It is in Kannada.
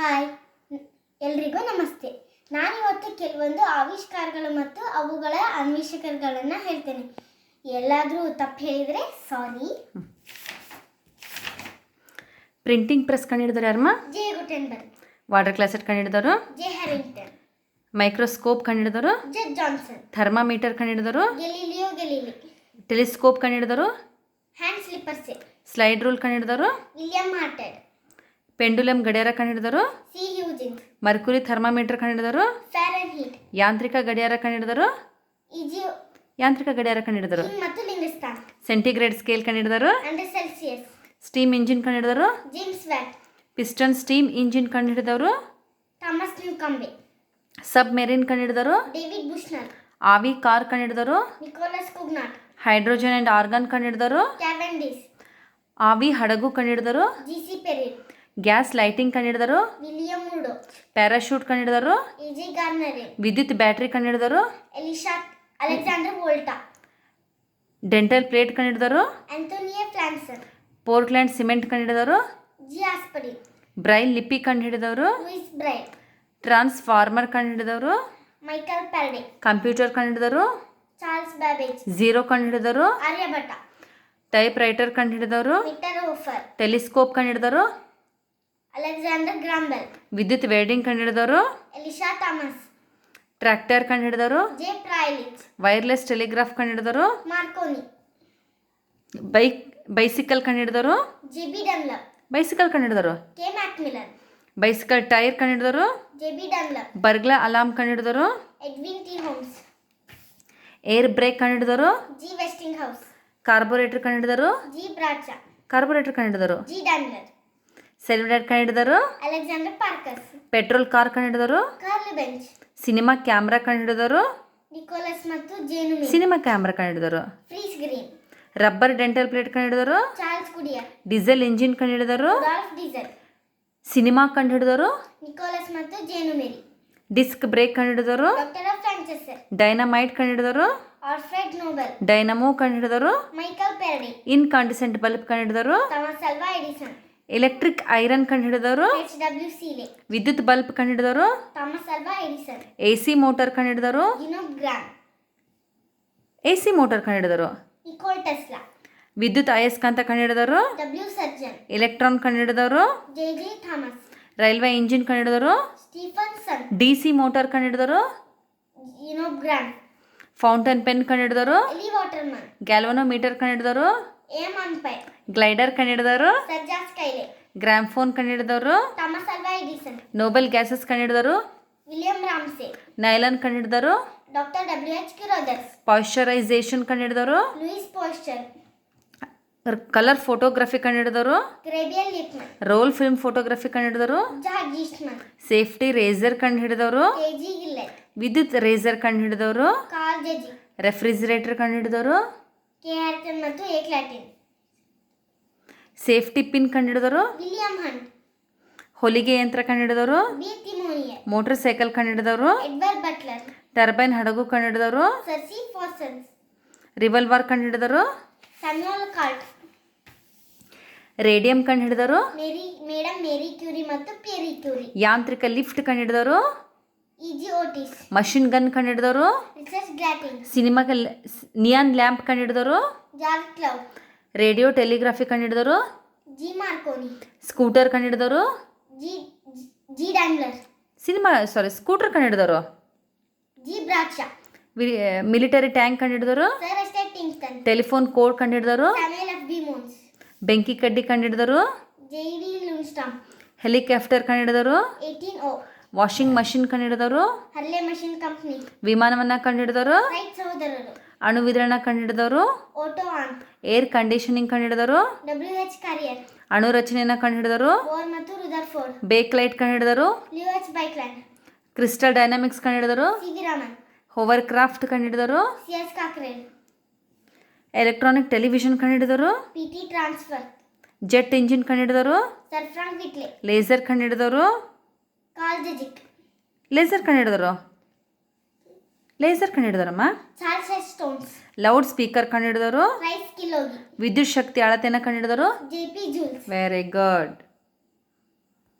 ಹಾಯ್. ಎಲ್ರಿಗೂ ನಮಸ್ತೆ. ನಾನಿವತ್ತು ಕೆಲವೊಂದು ಆವಿಷ್ಕಾರಗಳು ಮತ್ತು ಅವುಗಳ ಅನ್ವೇಷಕರುಗಳನ್ನು ಹೇಳ್ತೇನೆ. ಎಲ್ಲಾದರೂ ತಪ್ಪು ಹೇಳಿದರೆ ಸಾರಿ. ಪ್ರಿಂಟಿಂಗ್ ಪ್ರೆಸ್ ಕಂಡುಹಿಡಿದವರು ಯಾರಮ್ಮ? ಜೆ ಗುಟೆನ್ಬರ್ಗ್ ವಾಟರ್ ಕ್ಲಾಸೆಟ್ ಕಂಡಿಡಿದವರು ಜೆ ಹ್ಯಾರಿಂಗ್ಟನ್. ಮೈಕ್ರೋಸ್ಕೋಪ್ ಕಂಡುಹಿಡಿದವರು ಜೆ ಜಾನ್ಸನ್. ಥರ್ಮಾಮೀಟರ್ ಕಂಡುಹಿಡಿದವರು ಗೆಲಿಲಿಯೋ ಗೆಲಿಲಿ. ಟೆಲಿಸ್ಕೋಪ್ ಕಂಡುಹಿಡಿದವರು ಹ್ಯಾಂಡ್ ಸ್ಲಿಪ್ಪರ್ಸ್. ಸ್ಲೈಡ್ ರೂಲ್ ಕಂಡುಹಿಡಿದವರು ವಿಲಿಯಂ ಹಾರ್ಟೆಡ್. ಪೆಂಡುಲಮ್ ಗಡಿಯಾರ ಕಂಡುಹಿಡಿದವರು ಹಿಡಿದರು ಹ್ಯೂಜಿನ್ಸ್ ಮರ್ಕುರಿ ಥರ್ಮಾಮೀಟರ್ ಕಂಡುಹಿಡಿದವರು ಹಿಡಿದರು ಹೀಟ್ ಯಾಂತ್ರಿಕ ಗಡಿಯಾರ ಕಂಡಿಡಿದರು? ಯಾಂತ್ರಿಕ ಗಡಿಯಾರ ಕಂಡಿಡಿದರು. ಸೆಂಟಿಗ್ರೇಡ್ ಸ್ಕೇಲ್ ಕಂಡಿಡಿದರು? ಸ್ಟೀಮ್ ಇಂಜಿನ್ ಕಂಡಿಡಿದರು? ಪಿಸ್ಟನ್ ಸ್ಟೀಮ್ ಇಂಜಿನ್ ಕಂಡುಹಿಡಿದವರು ಸಬ್ ಮೆರಿನ್ ಬುಷ್ನರ್. ಆವಿ ಕಾರ್ ಕಂಡುಹಿಡಿದವರು ಹೈಡ್ರೋಜನ್ ಅಂಡ್ ಆರ್ಗನ್ ಕಂಡುಹಿಡಿದವರು ಆವಿ ಹಡಗು ಕಂಡುಹಿಡಿದವರು ಗ್ಯಾಸ್ ಲೈಟಿಂಗ್ ವುಡೋ ಪ್ಯಾರಾಶೂಟ್ ಕಂಡು ಹಿಡಿದರು ಗಾರ್ನರೆ. ವಿದ್ಯುತ್ ಬ್ಯಾಟ್ರಿ ಕಂಡು ಹಿಡಿದರು Alexander Volta. Dental plate Plantson Portland cement aspirin Braille ಲಿಪಿ ಕಂಡುಹಿಡಿದವರು ಟ್ರಾನ್ಸ್ಫಾರ್ಮರ್ ಕಂಡುಹಿಡಿದವರು ಮೈಕಲ್ ಪ್ಯಾರಡೆ ಕಂಪ್ಯೂಟರ್ ಕಂಡುಹಿಡಿದವರು ಚಾರ್ಲ್ಸ್ ಬ್ಯಾಬೇಜ್. ಝೀರೋ ಕಂಡುಹಿಡಿದವರು ಆರ್ಯಭಟ ಟೈಪ್ ರೈಟರ್ ಕಂಡುಹಿಡಿದವರು ಟೆಲಿಸ್ಕೋಪ್ ಕಂಡುಹಿಡಿದವರು ಅಲೆಕ್ಸಾಂಡರ್ ಗ್ರಾಂಬೆಲ್ ವಿದ್ಯುತ್ ವೇಡಿಂಗ್ ಕಂಡುಹಿಡಿದವರು? Elisha Thomas. ಟ್ರ್ಯಾಕ್ಟರ್ ಕಂಡುಹಿಡಿದವರು? ಜೆ ಪ್ರೈಲಿಚ್ ವೈರ್ಲೆಸ್ ಟೆಲಿಗ್ರಾಫ್ ಕಂಡುಹಿಡಿದವರು? Marconi. Bike bicycle ಕಂಡುಹಿಡಿದವರು? J B Dunlop. Bicycle ಕಂಡುಹಿಡಿದವರು? K Macmillan. Bicycle tyre ಕಂಡುಹಿಡಿದವರು? J B Dunlop. Burglar alarm ಕಂಡುಹಿಡಿದವರು? Edwin T Holmes. Air brake ಕಂಡುಹಿಡಿದವರು? G Westinghouse carburettor ಕಂಡುಹಿಡಿದರು ಜಿ ಬ್ರಾಚಾ ಕಾರ್ಬೋರೇಟರ್ ಕಂಡುಹಿಡಿದರು ಜಿ ಡ್ಯಾನ್ಲರ್ ಕಂಡು ಹಿಡಿದರು ಅಲೆಕ್ಸಾಂಡರ್ ಪಾರ್ಕಸ್ ಪೆಟ್ರೋಲ್ ಕಾರ್ ಕಂಡು ಹಿಡಿದರು ಬೆಂಚ್ ಸಿನಿಮಾ ಕ್ಯಾಮ್ರಾ ಕಂಡುಹಿಡಿದರು ನಿಕೋಲಸ್ ಮತ್ತು ಜೇನು ಸಿನಿಮಾ ಕ್ಯಾಮ್ರಾ ಕಂಡುಹಿಡಿದರು Friese Greene rubber dental plate ಕಂಡುಹಿಡಿದರು ಚಾರ್ಲ್ಸ್ ಕುಡಿಯರ್ ಡೀಸೆಲ್ ಇಂಜಿನ್ ಕಂಡು ಹಿಡಿದರು ಡೀಸೆಲ್ ಸಿನಿಮಾ ಕಂಡುಹಿಡಿದರು ನಿಕೋಲಸ್ ಮತ್ತು ಜೇನು ಮೇರಿ ಡಿಸ್ಕ್ ಬ್ರೇಕ್ ಕಂಡು ಹಿಡಿದರು ಆಫ್ ಡೈನಮೈಟ್ ಕಂಡು ಹಿಡಿದರು ನೋಬೆಲ್ ಡೈನಮೋ ಕಂಡುಹಿಡಿದರು ಮೈಕಲ್ ಪೆರಡಿ ಇನ್ಕಾಂಡಿಸೆಂಟ್ ಬಲ್ಬ್ ಕಂಡು ಹಿಡಿದರು ಎಡಿಸನ್ ಎಲೆಕ್ಟ್ರಿಕ್ ಐರನ್ ಕಂಡು ಹಿಡಿದವರು ವಿದ್ಯುತ್ ಬಲ್ಬ್ ಕಂಡು ಹಿಡಿದವರು ಎ ಸಿ ಮೋಟರ್ ಕಂಡು ಹಿಡಿದವರು ಎ ಸಿ ಮೋಟರ್ ಕಂಡು ಹಿಡಿದರು ಟೆಸ್ಲಾ ವಿದ್ಯುತ್ ಅಯಸ್ಕಾಂತ W ಹಿಡಿದವರು electron J Thomas railway engine ಕಂಡು ಹಿಡಿದವರು ಡಿ ಸಿ ಮೋಟರ್ ಕಂಡು ಹಿಡಿದರು ಫೌಂಟೇನ್ ಪೆನ್ ಕಂಡುಹಿಡಿದರು ಎಲಿ ವಾಟರ್ಮನ್ ಗ್ಯಾಲ್ವನೋಮೀಟರ್ ಕಂಡುಹಿಡಿದರು ಎಂ ಅಂಪೈರ್ ಗ್ಲೈಡರ್ ಕಂಡು ಹಿಡಿದವರು ಸ್ಕೈಲೆ ಗ್ರಾಮ್ಫೋನ್ ಕಂಡಿಡಿದವರು Nobel gases Ramsay. Nylon ಕಂಡಿಡಿದವರು doctor W H Carothers pasteurisation ಕಂಡಿಡಿದವರು Louis Pasteur colour photography ಕಂಡು ಹಿಡಿದವರು ಲಿಪ್ಮನ್. ರೋಲ್ ಫಿಲ್ಮ್ ಫೋಟೋಗ್ರಫಿ ಕಂಡುಹಿಡಿದರು ಜಾರ್ಜ್ ಸೇಫ್ಟಿ ರೇಸರ್ ಕಂಡುಹಿಡಿದವರು ವಿದ್ಯುತ್ ರೇಸರ್ ಕಂಡುಹಿಡಿದವರು ರೆಫ್ರಿಜಿರೇಟರ್ ಕಂಡುಹಿಡಿದವರು ಕೆ ಹ್ಯಾರ್ಟನ್ ಮತ್ತು ಎ ಕ್ಲಾಟಿನ್ ಸೇಫ್ಟಿ ಪಿನ್ ಕಂಡುಹಿಡಿದವರು ವಿಲಿಯಂ ಹಂಟ್ ಹೊಲಿಗೆ ಯಂತ್ರ ಕಂಡುಹಿಡಿದವರು ಬಿ ತಿಮೋನಿಯರ್ ಮೋಟರ್ ಸೈಕಲ್ ಕಂಡುಹಿಡಿದವರು ಎಡ್ವರ್ಡ್ ಬಟ್ಲರ್ ಟರ್ಬೈನ್ ಹಡಗು ಕಂಡುಹಿಡಿದವರು ಸರ್ಸಿ ಫಾಸನ್ಸ್ ರಿವಲ್ವರ್ ಕಂಡುಹಿಡಿದರು ಸ್ಯಾಮ್ಯುಯಲ್ ಕಾರ್ಟ್ ರೇಡಿಯಂ ಕಂಡುಹಿಡಿದರು ಮೇರಿ ಮೇಡಮ್ ಮೇರಿ ಕ್ಯೂರಿ ಮತ್ತು ಪೇರಿ ಕ್ಯೂರಿ ಯಾಂತ್ರಿಕ ಲಿಫ್ಟ್ ಓಟಿಸ್ ಮಷಿನ್ ಗನ್ ಕಂಡು ಹಿಡಿದವರು ಸಿನಿಮಾ ನಿಯಾನ್ ಲ್ಯಾಂಪ್ ಕಂಡು ಹಿಡಿದವರು ರೇಡಿಯೋ ಟೆಲಿಗ್ರಾಫಿ ಕಂಡು ಹಿಡಿದವರು scooter G ಡ್ಯಾಂಗ್ಲರ್ cinema sorry scooter ಕಂಡು ಹಿಡಿದವರು ಮಿಲಿಟರಿ ಟ್ಯಾಂಕ್ ಎಸ್ಟೇಟ್ ಟಿಂಗ್ಸ್ಟನ್ ಟೆಲಿಫೋನ್ ಕೋಡ್ ಕಂಡು ಹಿಡಿದವರು ಬೆಂಕಿ ಕಡ್ಡಿ ಕಂಡು ಹಿಡಿದವರು ಹೆಲಿಕಾಪ್ಟರ್ ಕಂಡು ಹಿಡಿದವರು ವಾಷಿಂಗ್ ಮಷಿನ್ ಕಂಡುಹಿಡಿದವರು ಹರ್ಲೆ ಮಷಿನ್ ಕಂಪ್ನಿ. ವಿಮಾನವನ್ನು ಕಂಡುಹಿಡಿದವರು ರೈಟ್ ಸಹೋದರರು. ಅಣು ವಿದರಣ ಕಂಡುಹಿಡಿದವರು ಏರ್ ಕಂಡೀಷನಿಂಗ್ ಕಂಡುಹಿಡಿದವರು ಡಬ್ಲ್ಯೂ ಎಚ್ ಅಣು ರಚನೆಯನ್ನ ಕಂಡುಹಿಡಿದರು ಬೋರ್ ಮತ್ತು Rutherford Bakelite Leo H Baekeland crystal dynamics ಕಂಡುಹಿಡಿದರು C V Raman hovercraft ಕಂಡುಹಿಡಿದರು C S Cockerell electronic television ಕಂಡುಹಿಡಿದರು P T transfer jet engine ಕಂಡುಹಿಡಿದರು sir Frank Whittle laser Carl ಕಣ್ಣು ಲೇಸರ್ ಕಂಡುಹಿಡಿದರು ಲೇಸರ್ ಕಣ್ಣು ಹಿಡಿದ್ರಮ್ಮ? ಸ್ಟೋನ್ಸ್. ಲೌಡ್ ಸ್ಪೀಕರ್ ಕಂಡುಹಿಡಿದರು ರೈಸ್ ಕಿಲೋಗಿ. ವಿದ್ಯುತ್ ಶಕ್ತಿ ಅಳತೆಯನ್ನು ಕಂಡು ಹಿಡಿದರು? Very good